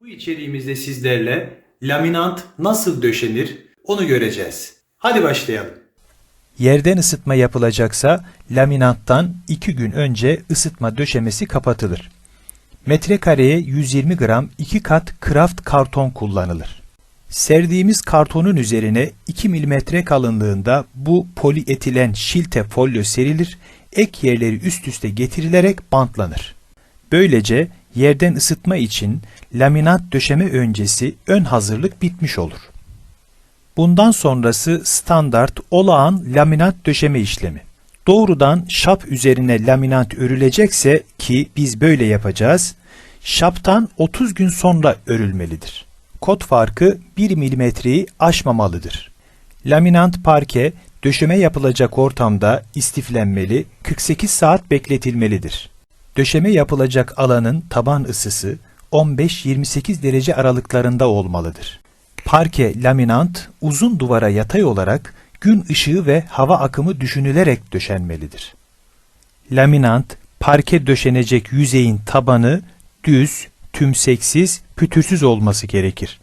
Bu içeriğimizde sizlerle laminant nasıl döşenir onu göreceğiz. Hadi başlayalım. Yerden ısıtma yapılacaksa laminattan 2 gün önce ısıtma döşemesi kapatılır. Metrekareye 120 gram 2 kat kraft karton kullanılır. Serdiğimiz kartonun üzerine 2 mm kalınlığında bu polietilen şilte folyo serilir, ek yerleri üst üste getirilerek bantlanır. Böylece yerden ısıtma için laminat döşeme öncesi ön hazırlık bitmiş olur. Bundan sonrası standart olağan laminat döşeme işlemi. Doğrudan şap üzerine laminat örülecekse ki biz böyle yapacağız, şaptan 30 gün sonra örülmelidir. Kod farkı 1 milimetreyi aşmamalıdır. Laminant parke döşeme yapılacak ortamda istiflenmeli, 48 saat bekletilmelidir. Döşeme yapılacak alanın taban ısısı 15-28 derece aralıklarında olmalıdır. Parke laminant uzun duvara yatay olarak gün ışığı ve hava akımı düşünülerek döşenmelidir. Laminant, parke döşenecek yüzeyin tabanı düz, tümseksiz, pütürsüz olması gerekir.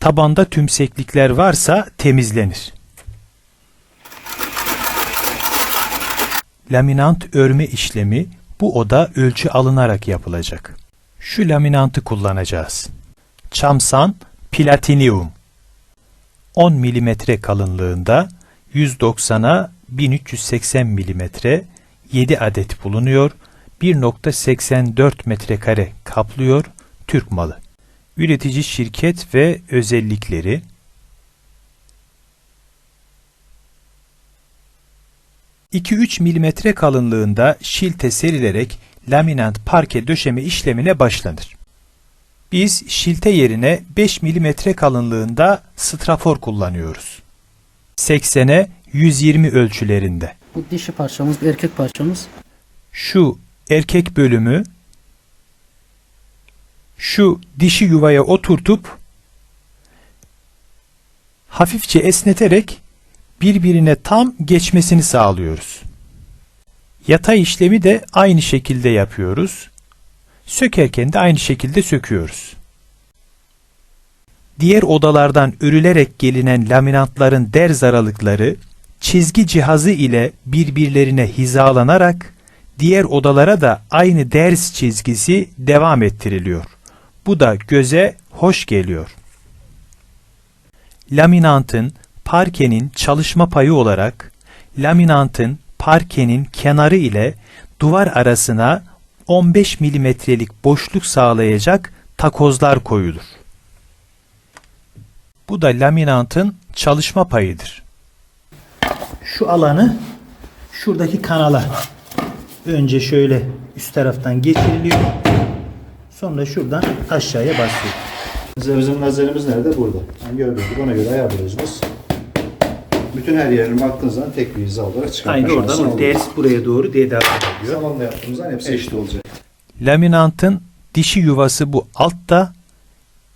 Tabanda tümseklikler varsa temizlenir. Laminant örme işlemi bu oda ölçü alınarak yapılacak. Şu laminantı kullanacağız. Çamsan Platinium 10 mm kalınlığında 190'a 1380 mm 7 adet bulunuyor. 1.84 metrekare kaplıyor. Türk malı. Üretici şirket ve özellikleri ...2-3 mm kalınlığında şilte serilerek laminant parke döşeme işlemine başlanır. Biz şilte yerine 5 mm kalınlığında strafor kullanıyoruz. 80'e 120 ölçülerinde. Bu dişi parçamız, bir erkek parçamız. Şu erkek bölümü şu dişi yuvaya oturtup hafifçe esneterek birbirine tam geçmesini sağlıyoruz. Yatay işlemi de aynı şekilde yapıyoruz. Sökerken de aynı şekilde söküyoruz. Diğer odalardan örülerek gelinen laminatların derz aralıkları çizgi cihazı ile birbirlerine hizalanarak diğer odalara da aynı derz çizgisi devam ettiriliyor. Bu da göze hoş geliyor. Laminantın parkenin çalışma payı olarak laminantın parkenin kenarı ile duvar arasına 15 milimetrelik boşluk sağlayacak takozlar koyulur. Bu da laminantın çalışma payıdır. Şu alanı şuradaki kanala önce şöyle üst taraftan geçiriliyor. Sonra şuradan aşağıya basıyor. Bizim lazerimiz nerede? Burada. Yani gördüğünüz gibi ona göre ayarlıyorsunuz. Bütün her yerine baktığınız zaman tek bir hiza olarak çıkartma Aynı oradan o ders buraya doğru diye devam ediyor. Salonda yaptığımızdan hepsi eşit olacak. Laminantın dişi yuvası bu altta,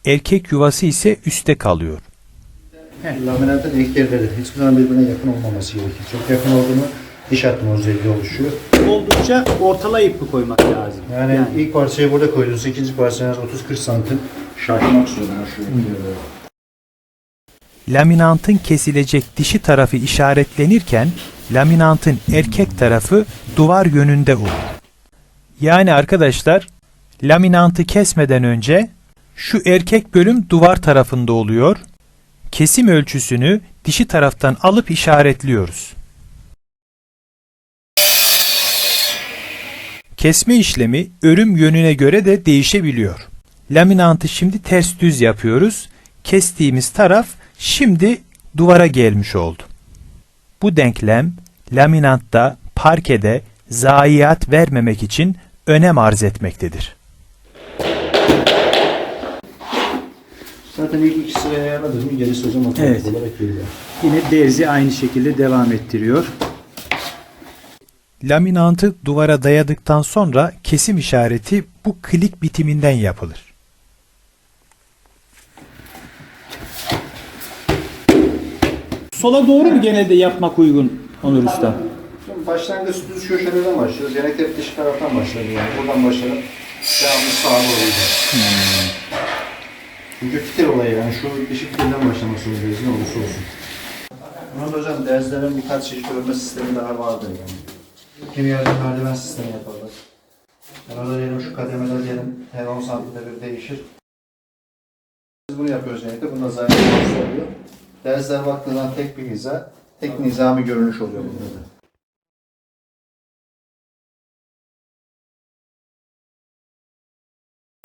erkek yuvası ise üstte kalıyor. Laminatın eklerleri hiçbir zaman birbirine yakın olmaması gerekir. Çok yakın olduğunu diş atma özelliği oluşuyor. Oldukça ortalayıp mı koymak lazım? Yani, ilk parçayı burada koydunuz, ikinci parçanız 30-40 santim şaşmak zorunda şu Laminantın kesilecek dişi tarafı işaretlenirken laminantın erkek tarafı duvar yönünde olur. Yani arkadaşlar laminantı kesmeden önce şu erkek bölüm duvar tarafında oluyor. Kesim ölçüsünü dişi taraftan alıp işaretliyoruz. Kesme işlemi örüm yönüne göre de değişebiliyor. Laminantı şimdi ters düz yapıyoruz. Kestiğimiz taraf şimdi duvara gelmiş oldu. Bu denklem laminatta, parkede zayiat vermemek için önem arz etmektedir. Zaten ilk iki sırayı ayarladınız mı gerisi hocam otomatik Evet. olarak geliyor. Yine derzi aynı şekilde devam ettiriyor. Laminantı duvara dayadıktan sonra kesim işareti bu klik bitiminden yapılır. Sola doğru mu genelde yapmak uygun Onur Usta? Şimdi başlangıç düz köşelerden başlıyoruz. Yani hep dış taraftan başlayalım yani. Buradan başlayalım. Devamlı sağa doğru gidiyor. Çünkü fitil olayı yani şu dişi fitilden başlamak zorundayız ne olursa olsun. Bunun da hocam derzlerin birkaç çeşit örme sistemi daha vardır yani. Kimi yerde merdiven sistemi yaparlar. Yani orada diyelim şu kademeler diyelim her 10 santimde bir değişir. Biz bunu yapıyoruz genellikle. Bunda zaten oluyor? Dersler baktığından tek bir hiza, tek nizami görünüş oluyor bunda da.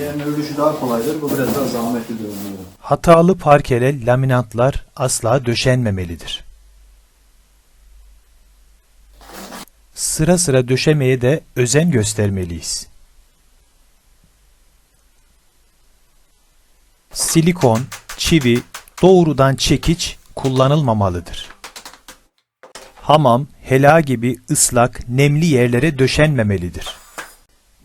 Yani daha kolaydır. Bu biraz daha zahmetli böyle. Hatalı parkele laminatlar asla döşenmemelidir. Sıra sıra döşemeye de özen göstermeliyiz. Silikon, çivi, doğrudan çekiç kullanılmamalıdır. Hamam, hela gibi ıslak, nemli yerlere döşenmemelidir.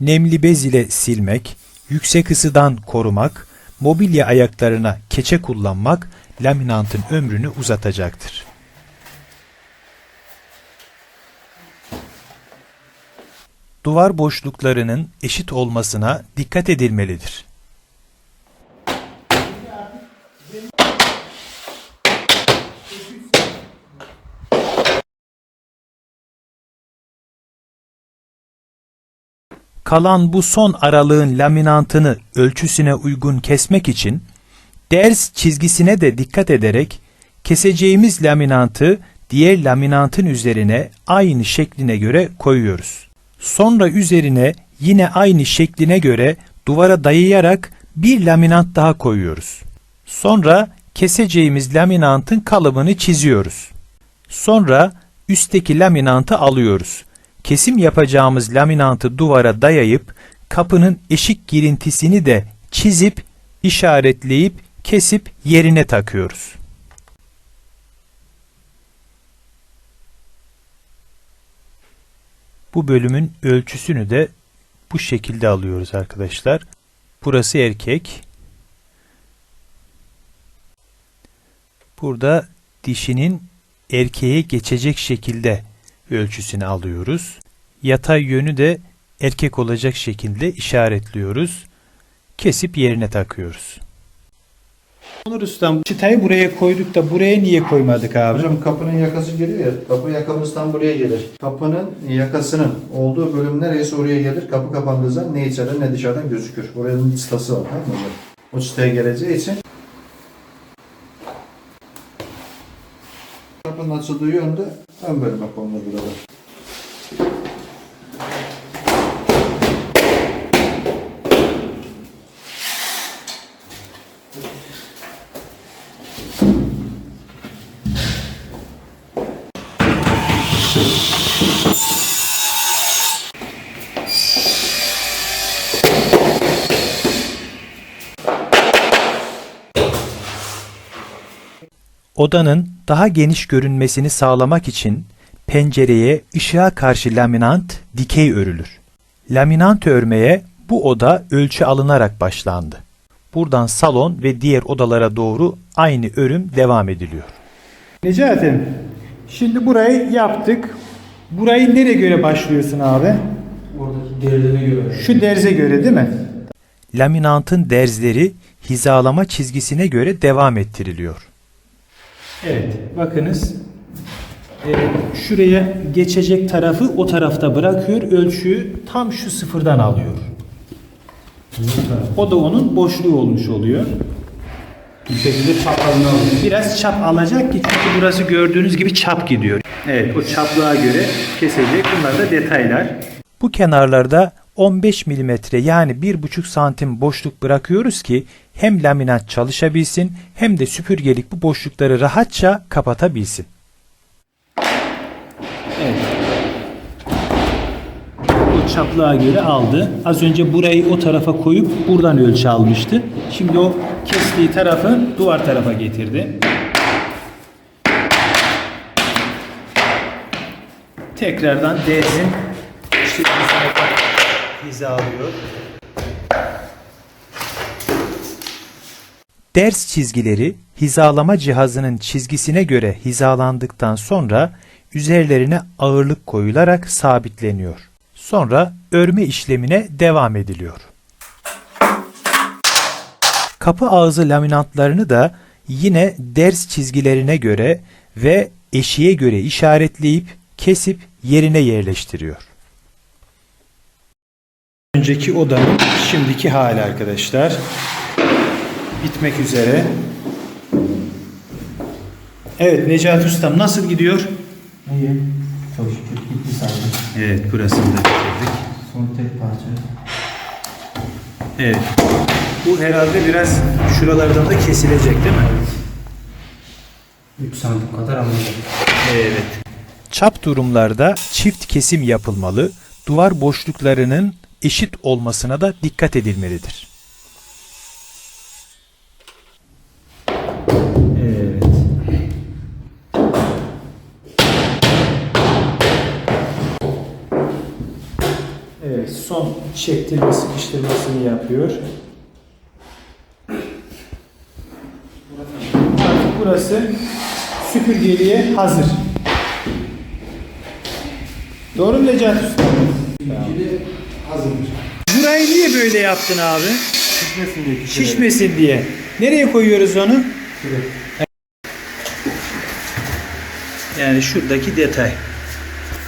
Nemli bez ile silmek, yüksek ısıdan korumak, mobilya ayaklarına keçe kullanmak laminantın ömrünü uzatacaktır. Duvar boşluklarının eşit olmasına dikkat edilmelidir. Kalan bu son aralığın laminantını ölçüsüne uygun kesmek için ders çizgisine de dikkat ederek keseceğimiz laminantı diğer laminantın üzerine aynı şekline göre koyuyoruz. Sonra üzerine yine aynı şekline göre duvara dayayarak bir laminant daha koyuyoruz. Sonra keseceğimiz laminantın kalıbını çiziyoruz. Sonra üstteki laminantı alıyoruz. Kesim yapacağımız laminantı duvara dayayıp kapının eşik girintisini de çizip işaretleyip kesip yerine takıyoruz. Bu bölümün ölçüsünü de bu şekilde alıyoruz arkadaşlar. Burası erkek. Burada dişinin erkeğe geçecek şekilde ölçüsünü alıyoruz. Yatay yönü de erkek olacak şekilde işaretliyoruz. Kesip yerine takıyoruz. Onur Ustam, çıtayı buraya koyduk da buraya niye koymadık abi? Hocam kapının yakası geliyor ya, kapı yakamız tam buraya gelir. Kapının yakasının olduğu bölüm neresi oraya gelir. Kapı kapandığı zaman ne içeriden ne dışarıdan gözükür. Oranın çıtası var tamam mı hocam? O çıtaya geleceği için kapının açıldığı yönde ön bölüme konulur burada. Odanın daha geniş görünmesini sağlamak için pencereye ışığa karşı laminant dikey örülür. Laminant örmeye bu oda ölçü alınarak başlandı. Buradan salon ve diğer odalara doğru aynı örüm devam ediliyor. Necati, şimdi burayı yaptık. Burayı nereye göre başlıyorsun abi? Oradaki değerlerine göre. Şu derze göre değil mi? Laminantın derzleri hizalama çizgisine göre devam ettiriliyor. Evet, bakınız. Ee, şuraya geçecek tarafı o tarafta bırakıyor. Ölçüyü tam şu sıfırdan alıyor. O da onun boşluğu olmuş oluyor. Bu şekilde çaprazını alıyor. Biraz çap alacak ki çünkü burası gördüğünüz gibi çap gidiyor. Evet, o çaplığa göre kesecek. Bunlar da detaylar. Bu kenarlarda 15 mm yani 1,5 santim boşluk bırakıyoruz ki hem laminat çalışabilsin hem de süpürgelik bu boşlukları rahatça kapatabilsin. Evet. O çaplığa göre aldı. Az önce burayı o tarafa koyup buradan ölçü almıştı. Şimdi o kestiği tarafı duvar tarafa getirdi. Tekrardan D'sin çizgisine hizalıyor. Ders çizgileri hizalama cihazının çizgisine göre hizalandıktan sonra üzerlerine ağırlık koyularak sabitleniyor. Sonra örme işlemine devam ediliyor. Kapı ağzı laminatlarını da yine ders çizgilerine göre ve eşiğe göre işaretleyip kesip yerine yerleştiriyor. Önceki odanın şimdiki hali arkadaşlar. Bitmek üzere. Evet Necati Ustam nasıl gidiyor? İyi. Çok şükür gitti saydım. Evet burasını da bitirdik. Son tek parça. Evet. Bu herhalde biraz şuralardan da kesilecek değil mi? 3 santim kadar anladım. Evet. Çap durumlarda çift kesim yapılmalı, duvar boşluklarının eşit olmasına da dikkat edilmelidir. Son çektirme sıkıştırmasını yapıyor. Artık burası süpürgeliğe hazır. Doğru mu Necati Usta? Burayı niye böyle yaptın abi? Şişmesin diye Şişmesin diye. Nereye koyuyoruz onu? Yani şuradaki detay.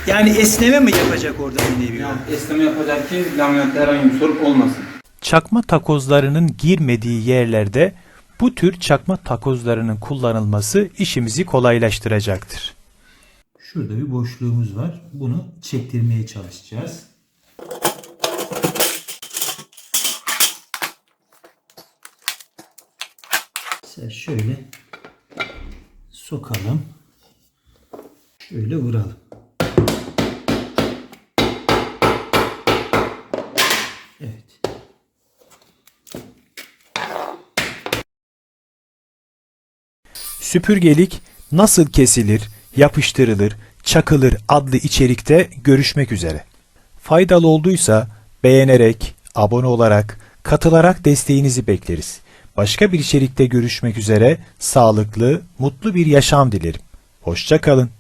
Yani esneme mi yapacak orada bir nevi? Yani esneme yapacak ki laminatta herhangi bir sorun olmasın. Çakma takozlarının girmediği yerlerde bu tür çakma takozlarının kullanılması işimizi kolaylaştıracaktır. Şurada bir boşluğumuz var. Bunu çektirmeye çalışacağız. Mesela şöyle sokalım. Şöyle vuralım. Evet. Süpürgelik nasıl kesilir, yapıştırılır, çakılır adlı içerikte görüşmek üzere. Faydalı olduysa beğenerek, abone olarak, katılarak desteğinizi bekleriz. Başka bir içerikte görüşmek üzere sağlıklı, mutlu bir yaşam dilerim. Hoşça kalın.